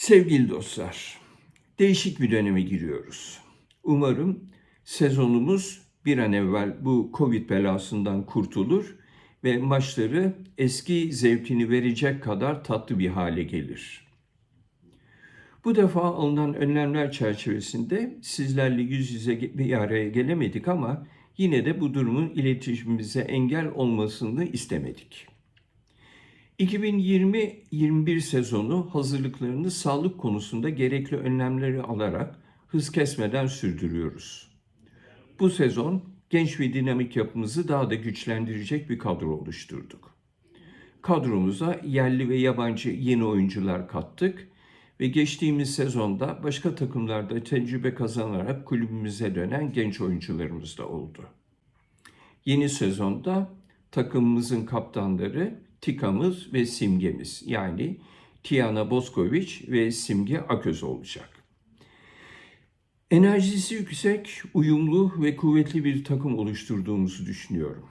Sevgili dostlar, değişik bir döneme giriyoruz. Umarım sezonumuz bir an evvel bu Covid belasından kurtulur ve maçları eski zevkini verecek kadar tatlı bir hale gelir. Bu defa alınan önlemler çerçevesinde sizlerle yüz yüze bir araya gelemedik ama yine de bu durumun iletişimimize engel olmasını istemedik. 2020-21 sezonu hazırlıklarını sağlık konusunda gerekli önlemleri alarak hız kesmeden sürdürüyoruz. Bu sezon genç ve dinamik yapımızı daha da güçlendirecek bir kadro oluşturduk. Kadromuza yerli ve yabancı yeni oyuncular kattık ve geçtiğimiz sezonda başka takımlarda tecrübe kazanarak kulübümüze dönen genç oyuncularımız da oldu. Yeni sezonda takımımızın kaptanları Tika'mız ve Simge'miz yani Tiana Boskoviç ve Simge Aköz olacak. Enerjisi yüksek, uyumlu ve kuvvetli bir takım oluşturduğumuzu düşünüyorum.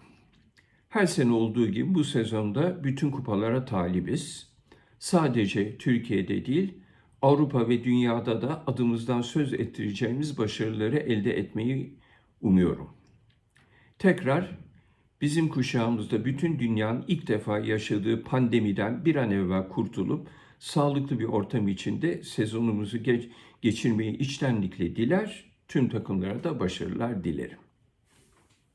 Her sene olduğu gibi bu sezonda bütün kupalara talibiz. Sadece Türkiye'de değil, Avrupa ve dünyada da adımızdan söz ettireceğimiz başarıları elde etmeyi umuyorum. Tekrar bizim kuşağımızda bütün dünyanın ilk defa yaşadığı pandemiden bir an evvel kurtulup sağlıklı bir ortam içinde sezonumuzu geç, geçirmeyi içtenlikle diler, tüm takımlara da başarılar dilerim.